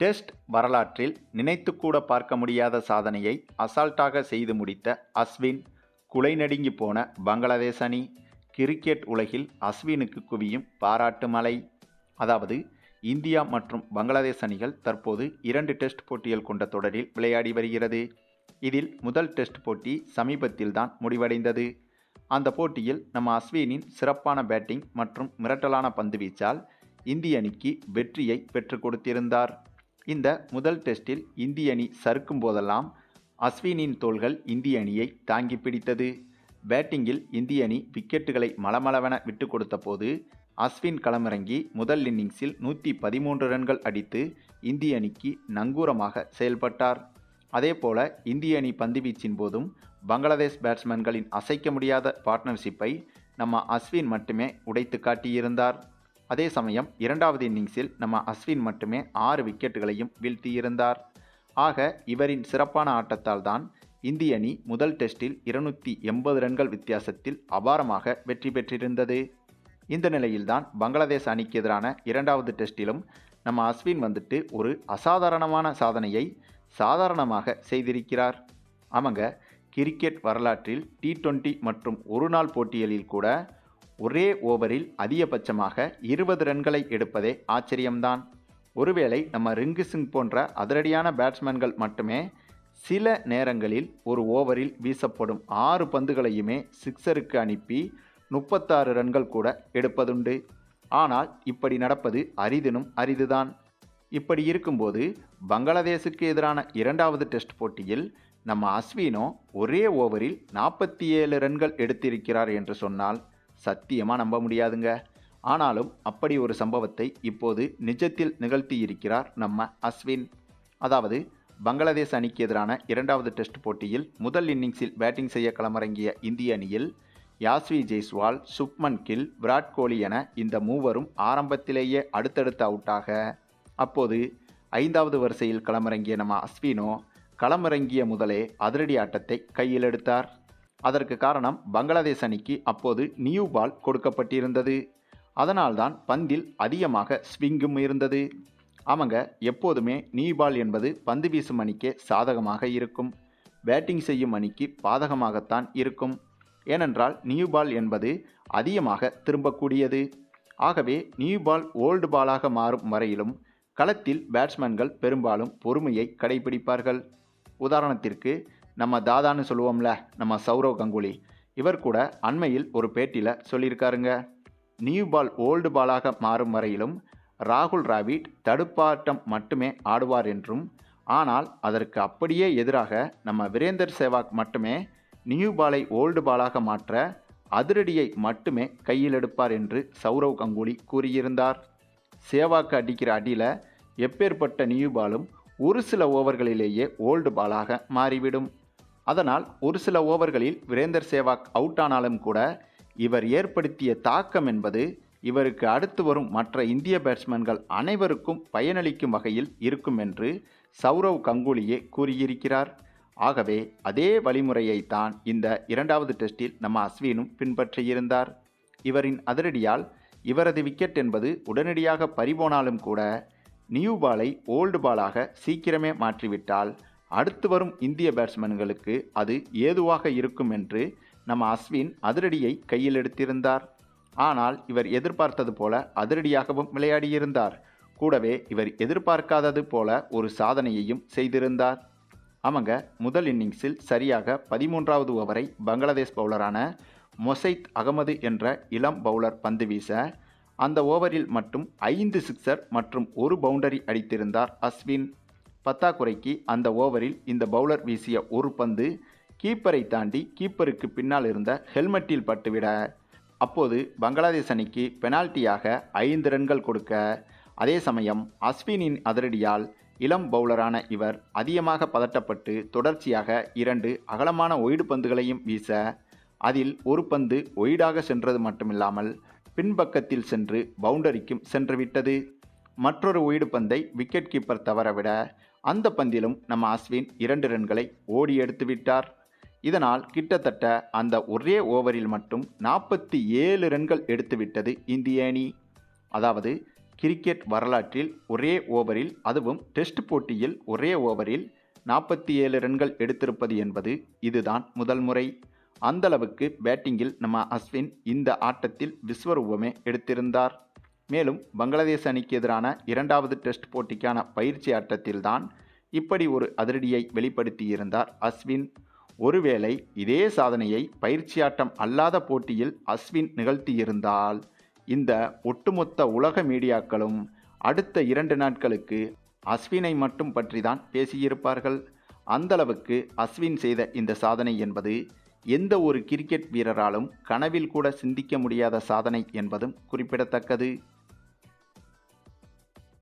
Test வரலாற்றில் நினைத்துக்கூட பார்க்க முடியாத சாதனையை அசால்ட்டாக செய்து முடித்த அஸ்வின் குலைநடுங்கி போன பங்களாதேஷ் அணி கிரிக்கெட் உலகில் அஸ்வினுக்கு குவியும் பாராட்டு மலை. அதாவது இந்தியா மற்றும் பங்களாதேஷ் அணிகள் தற்போது இரண்டு டெஸ்ட் போட்டிகள் கொண்ட தொடரில் விளையாடி வருகிறது. இதில் முதல் டெஸ்ட் போட்டி சமீபத்தில்தான் முடிவடைந்தது. அந்த போட்டியில் நம்ம அஸ்வினின் சிறப்பான பேட்டிங் மற்றும் மிரட்டலான பந்து வீச்சால் இந்திய அணிக்கு வெற்றியை பெற்றுக் கொடுத்திருந்தார். இந்த முதல் டெஸ்டில் இந்திய அணி சறுக்கும் போதெல்லாம் அஸ்வினின் தோள்கள் இந்திய அணியை தாங்கி பிடித்தது. பேட்டிங்கில் இந்திய அணி விக்கெட்டுகளை மளமளவென விட்டு கொடுத்த போது அஸ்வின் களமிறங்கி முதல் இன்னிங்ஸில் நூற்றி பதிமூன்று ரன்கள் அடித்து இந்திய அணிக்கு நங்கூரமாக செயல்பட்டார். அதேபோல இந்திய அணி பந்துவீச்சின் போதும் பங்களாதேஷ் பேட்ஸ்மேன்களின் அசைக்க முடியாத பார்ட்னர்ஷிப்பை நம்ம அஸ்வின் மட்டுமே உடைத்து காட்டியிருந்தார். அதே சமயம் இரண்டாவது இன்னிங்ஸில் நம்ம அஸ்வின் மட்டுமே ஆறு விக்கெட்டுகளையும் வீழ்த்தியிருந்தார். ஆக இவரின் சிறப்பான ஆட்டத்தால் தான் இந்திய அணி முதல் டெஸ்டில் இருநூற்றி எண்பது ரன்கள் வித்தியாசத்தில் அபாரமாக வெற்றி பெற்றிருந்தது. இந்த நிலையில்தான் பங்களாதேஷ் அணிக்கு எதிரான இரண்டாவது டெஸ்டிலும் நம்ம அஸ்வின் வந்துட்டு ஒரு அசாதாரணமான சாதனையை சாதாரணமாக செய்திருக்கிறார். ஆமாங்க கிரிக்கெட் வரலாற்றில் டி டுவெண்ட்டி மற்றும் ஒருநாள் போட்டிகளில் கூட ஒரே ஓவரில் அதிகபட்சமாக இருபது ரன்களை எடுப்பதே ஆச்சரியம்தான். ஒருவேளை நம்ம ரிங்கு சிங் போன்ற அதிரடியான பேட்ஸ்மேன்கள் மட்டுமே சில நேரங்களில் ஒரு ஓவரில் வீசப்படும் ஆறு பந்துகளையுமே சிக்ஸருக்கு அனுப்பி முப்பத்தாறு ரன்கள் கூட எடுப்பதுண்டு. ஆனால் இப்படி நடப்பது அரிதினும் அரிதுதான். இப்படி இருக்கும்போது பங்களாதேசுக்கு எதிரான இரண்டாவது டெஸ்ட் போட்டியில் நம்ம அஸ்வினோ ஒரே ஓவரில் நாற்பத்தி ஏழு ரன்கள் எடுத்திருக்கிறார் என்று சொன்னால் சத்தியமாக நம்ப முடியாதுங்க. ஆனாலும் அப்படி ஒரு சம்பவத்தை இப்போது நிஜத்தில் நிகழ்த்தியிருக்கிறார் நம்ம அஸ்வின். அதாவது பங்களாதேஷ் அணிக்கு எதிரான இரண்டாவது டெஸ்ட் போட்டியில் முதல் இன்னிங்ஸில் பேட்டிங் செய்ய களமிறங்கிய இந்திய அணியில் யாஸ்வி ஜெய்ஸ்வால் சுப்மன் கில் விராட் கோலி என இந்த மூவரும் ஆரம்பத்திலேயே அடுத்தடுத்து அவுட்டாக. அப்போது ஐந்தாவது வரிசையில் களமிறங்கிய நம்ம அஸ்வினோ களமிறங்கிய முதலே அதிரடி ஆட்டத்தை கையில் எடுத்தார். அதற்கு காரணம் பங்களாதேஷ் அணிக்கு அப்போது நியூ பால் கொடுக்கப்பட்டிருந்தது. அதனால்தான் பந்தில் அதிகமாக ஸ்விங்கும் இருந்தது. அவங்க எப்போதுமே நியூ பால் என்பது பந்து வீசும் அணிக்கே சாதகமாக இருக்கும். பேட்டிங் செய்யும் அணிக்கு பாதகமாகத்தான் இருக்கும். ஏனென்றால் நியூ பால் என்பது அதிகமாக திரும்பக்கூடியது. ஆகவே நியூ பால் ஓல்டு பாலாக மாறும் வரையிலும் களத்தில் பேட்ஸ்மேன்கள் பெரும்பாலும் பொறுமையை கடைபிடிப்பார்கள். உதாரணத்திற்கு நம்ம தாதான்னு சொல்லுவோம்ல நம்ம சௌரவ் கங்குலி. இவர் கூட அண்மையில் ஒரு பேட்டியில் சொல்லியிருக்காருங்க. நியூ பால் ஓல்டு பாலாக மாறும் வரையிலும் ராகுல் டிராவிட் தடுப்பாட்டம் மட்டுமே ஆடுவார் என்றும் ஆனால் அதற்கு அப்படியே எதிராக நம்ம வீரேந்தர் சேவாக் மட்டுமே நியூ பாலை ஓல்டு பாலாக மாற்ற அதிரடியை மட்டுமே கையில் எடுப்பார் என்று சௌரவ் கங்குலி கூறியிருந்தார். சேவாக்கு அடிக்கிற அடியில் எப்பேற்பட்ட நியூ பாலும் ஒரு சில ஓவர்களிலேயே ஓல்டு பாலாக மாறிவிடும். அதனால் ஒரு சில ஓவர்களில் வீரேந்தர் சேவாக் அவுட் ஆனாலும் கூட இவர் ஏற்படுத்திய தாக்கம் என்பது இவருக்கு அடுத்து வரும் மற்ற இந்திய பேட்ஸ்மேன்கள் அனைவருக்கும் பயனளிக்கும் வகையில் இருக்கும் என்று சௌரவ் கங்குலியே கூறியிருக்கிறார். ஆகவே அதே வழிமுறையை தான் இந்த இரண்டாவது டெஸ்டில் நம்ம அஸ்வினும் பின்பற்றியிருந்தார். இவரின் அதிரடியால் இவரது விக்கெட் என்பது உடனடியாக பறிபோனாலும் கூட நியூ பாலை ஓல்டு பாலாக சீக்கிரமே மாற்றிவிட்டால் அடுத்து வரும் இந்திய பேட்ஸ்மேன்களுக்கு அது ஏதுவாக இருக்கும் என்று நம்ம அஸ்வின் அதிரடியை கையில் எடுத்திருந்தார். ஆனால் இவர் எதிர்பார்த்தது போல அதிரடியாகவும் விளையாடியிருந்தார். கூடவே இவர் எதிர்பார்க்காதது போல ஒரு சாதனையையும் செய்திருந்தார். அவங்க முதல் இன்னிங்ஸில் சரியாக பதிமூன்றாவது ஓவரை பங்களாதேஷ் பவுலரான மொசைத் அகமது என்ற இளம் பவுலர் பந்து வீச அந்த ஓவரில் மட்டும் ஐந்து சிக்ஸர் மற்றும் ஒரு பவுண்டரி அடித்திருந்தார் அஸ்வின். பத்தாக்குறைக்கு அந்த ஓவரில் இந்த பவுலர் வீசிய ஒரு பந்து கீப்பரை தாண்டி கீப்பருக்கு பின்னால் இருந்த ஹெல்மெட்டில் பட்டுவிட. அப்போது பங்களாதேஷ் அணிக்கு பெனால்ட்டியாக ஐந்து ரன்கள் கொடுக்க. அதே சமயம் அஸ்வினின் அதிரடியால் இளம் பவுலரான இவர் அதிகமாக பதட்டப்பட்டு தொடர்ச்சியாக இரண்டு அகலமான ஒயிடு பந்துகளையும் வீச. அதில் ஒரு பந்து ஒயிடாக சென்றது மட்டுமில்லாமல் பின்பக்கத்தில் சென்று பவுண்டரிக்கும் சென்றுவிட்டது. மற்றொரு ஒயிடு பந்தை விக்கெட் கீப்பர் தவறவிட அந்த பந்திலும் நம்ம அஸ்வின் இரண்டு ரன்களை ஓடி எடுத்து விட்டார். இதனால் கிட்டத்தட்ட அந்த ஒரே ஓவரில் மட்டும் நாற்பத்தி ஏழு ரன்கள் எடுத்துவிட்டது இந்திய அணி. அதாவது கிரிக்கெட் வரலாற்றில் ஒரே ஓவரில் அதுவும் டெஸ்ட் போட்டியில் ஒரே ஓவரில் நாற்பத்தி ஏழு ரன்கள் எடுத்திருப்பது என்பது இதுதான் முதல் முறை. அந்தளவுக்கு பேட்டிங்கில் நம்ம அஸ்வின் இந்த ஆட்டத்தில் விஸ்வரூபமே எடுத்திருந்தார். மேலும் பங்களாதேஷ் அணிக்கு எதிரான இரண்டாவது டெஸ்ட் போட்டிக்கான பயிற்சி ஆட்டத்தில்தான் இப்படி ஒரு அதிரடியை வெளிப்படுத்தியிருந்தார் அஸ்வின். ஒருவேளை இதே சாதனையை பயிற்சியாட்டம் அல்லாத போட்டியில் அஸ்வின் நிகழ்த்தியிருந்தால் இந்த ஒட்டுமொத்த உலக மீடியாக்களும் அடுத்த இரண்டு நாட்களுக்கு அஸ்வினை மட்டும் பற்றி தான் பேசியிருப்பார்கள். அந்தளவுக்கு அஸ்வின் செய்த இந்த சாதனை என்பது எந்த ஒரு கிரிக்கெட் வீரராலும் கனவில் கூட சிந்திக்க முடியாத சாதனை என்பதும் குறிப்பிடத்தக்கது.